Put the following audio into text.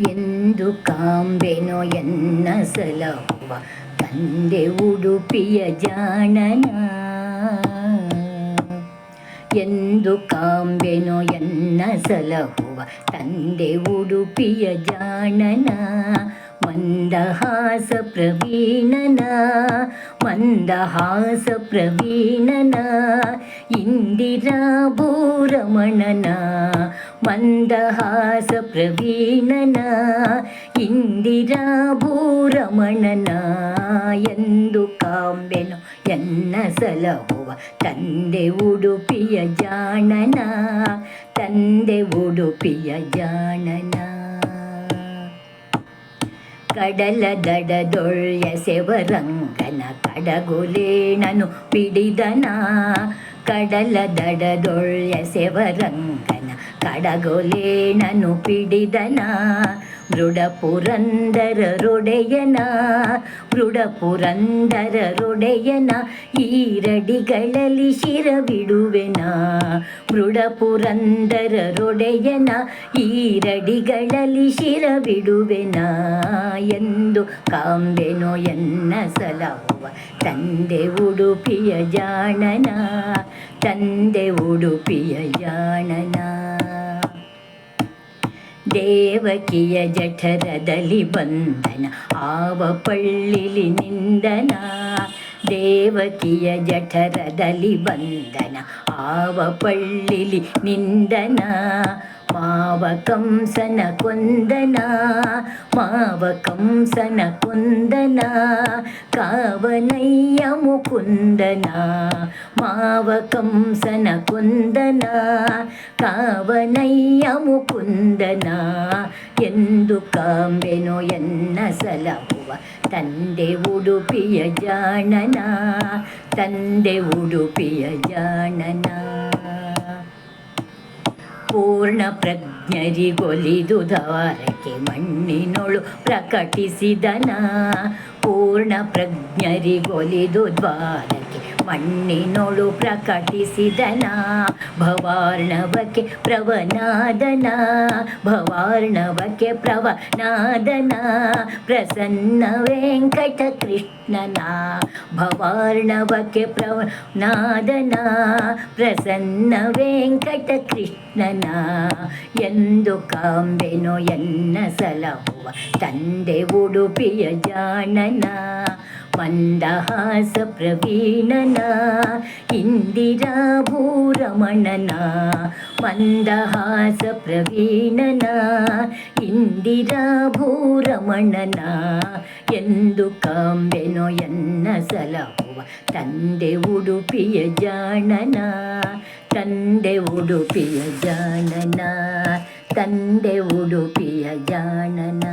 ಎಂದು ಕಾಂಬೆನೋ ಎನ್ನ ಸಲಹುವ ತಂದೆ ಉಡುಪಿಯ ಜಾಣನ. ಎಂದು ಕಾಂಬೆನೋ ಎನ್ನ ಸಲಹುವ ತಂದೆ ಉಡುಪಿಯ ಜಾಣನ. ಮಂದಹಾಸ ಪ್ರವೀಣನ ಮಂದಹಾಸ ಪ್ರವೀಣನ, ಇಂದಿರಾ ಭೂರಮಣನ, ಮಂದಹಾಸ ಪ್ರವೀಣನ, ಇಂದಿರಾ ಭೂರಮಣನ ಎಂದು ಕಾಂಬೆನು ಎನ್ನ ಸಲಹುವ. ತಂದೆ ಉಡುಪಿಯ ಜಾಣನ, ತಂದೆ ಉಡುಪಿಯ ಜಾಣನ. ಕಡಲ ದಡದೊಳ್ಯ ಸೆವರಂಗನ ಕಡಗುಲೇಣನು ಪಿಡಿದನ ಕಡಲ ದಡದೊಳ್ಯ ಸೆವರಂಗನ ಕಡಗೊಲೇಣನು ಪಿಡಿದನ ಮೃಡ ಪುರಂದರ ರೊಡೆಯನ ಮೃಡ ಪುರಂದರ ರೊಡೆಯನ, ಈರಡಿಗಳಲ್ಲಿ ಶಿರವಿಡುವೆನ ಮೃಡ ಪುರಂದರ ರೊಡೆಯನ, ಈರಡಿಗಳಲ್ಲಿ ಶಿರವಿಡುವೆನ ಎಂದು ಕಾಂಬೆನೋ ಎನ್ನ ಸಲಹುವ ತಂದೆ ಉಡುಪಿಯ ಜಾಣನ, ತಂದೆ ಉಡುಪಿಯ ಜಾಣನ. ದೇವಕಿಯ ಜಠರದಲ್ಲಿ ಬಂಧನ ಆವ ಪಳ್ಳಿಲಿ ನಿಂದನ. ದೇವಕಿಯ ಜಠರದಲ್ಲಿ ಬಂಧನ ಆವ ಪಳ್ಳಿಲಿ ನಿಂದನ. ಮಾವ ಕಂಸನ ಕೊಂದನ ಮಾವ ಕಂಸನ ಕೊಂದನ ಕಾವನಯ್ಯ ಮುಕುಂದನ ಮಾವ ಕಂಸನ ಕೊಂದನ ಕಾವನಯ್ಯ ಮುಕುಂದನ ಎಂದು ಕಾಂಬೆನೋ ಎನ್ನ ಸಲಹುವ ತಂದೆ ಉಡುಪಿಯ ಜಾಣನ ತಂದೆ ಉಡುಪಿಯ ಜಾಣನ ಪೂರ್ಣ ಪ್ರಜ್ಞರಿಗೊಲಿದು ದಾರಕ್ಕೆ ಮಣ್ಣಿನೊಳು ಪ್ರಕಟಿಸಿದನ. ಪೂರ್ಣ ಪ್ರಜ್ಞರಿಗೊಲಿದು ದ್ವಾರಕ್ಕೆ ಮಣ್ಣಿನೊಳು ಪ್ರಕಟಿಸಿದನ, ಭವಾರ್ಣವಕ್ಕೆ ಪ್ರವನಾದನ ಭವಾರ್ಣವಕ್ಕೆ ಪ್ರವನಾದನ, ಪ್ರಸನ್ನ ವೆಂಕಟ ಕೃಷ್ಣನ ಭವಾರ್ಣವಕ್ಕೆ ಪ್ರವನಾದನ, ಪ್ರಸನ್ನ ವೆಂಕಟ ಕೃಷ್ಣನ ಎಂದು ಕಾಂಬೆನೋ ಎನ್ನ ಸಲಹುವ ತಂದೆ ಉಡುಪಿಯ ಜಾಣನ. ಮಂದಹಾಸ ಪ್ರವೀಣನ ಇಂದಿರಾ ಭೂರಮಣನ ಮಂದಹಾಸ ಪ್ರವೀಣನ ಇಂದಿರಾ ಭೂರಮಣನ ಎಂದು ಕಾಂಬೆನೋ ಎನ್ನ ಸಲಹುವ ತಂದೆ ಉಡುಪಿಯ ಜಾಣನ, ತಂದೆ ಉಡುಪಿಯ ಜಾಣನ, ತಂದೆ ಉಡುಪಿಯ ಜಾಣನ.